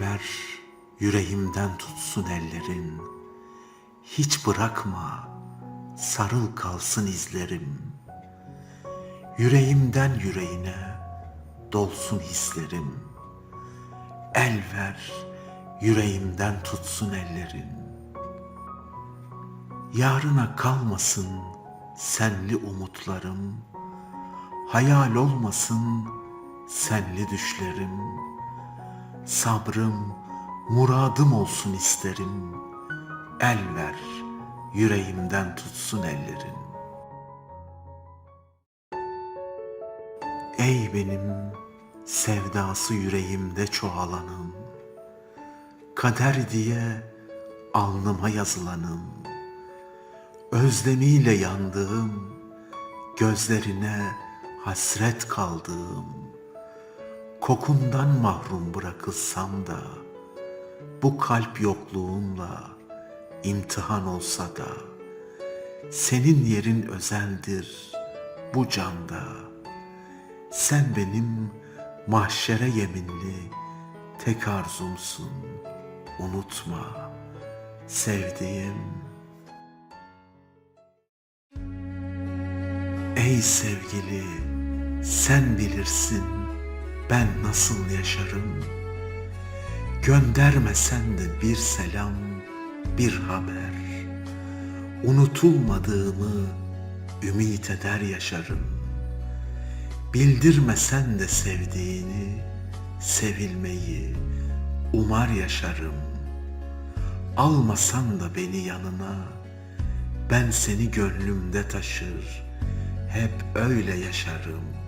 ver yüreğimden tutsun ellerin. Hiç bırakma, sarıl kalsın izlerim. Yüreğimden yüreğine dolsun hislerim. El ver, yüreğimden tutsun ellerin. Yarına kalmasın senli umutlarım. Hayal olmasın senli düşlerim. Sabrım, muradım olsun isterim. El ver, yüreğimden tutsun ellerin. Ey benim sevdası yüreğimde çoğalanım. Kader diye alnıma yazılanım. Özlemiyle yandığım, gözlerine hasret kaldığım, kokundan mahrum bırakılsam da, bu kalp yokluğunla imtihan olsa da, senin yerin özeldir bu canda. Sen benim mahşere yeminli tek arzumsun. Unutma sevdiğim. Ey sevgili, sen bilirsin ben nasıl yaşarım. Göndermesen de bir selam, bir haber. Unutulmadığımı ümit eder yaşarım. Bildirmesen de sevdiğini, sevilmeyi umar yaşarım. Almasan da beni yanına, ben seni gönlümde taşır, hep öyle yaşarım.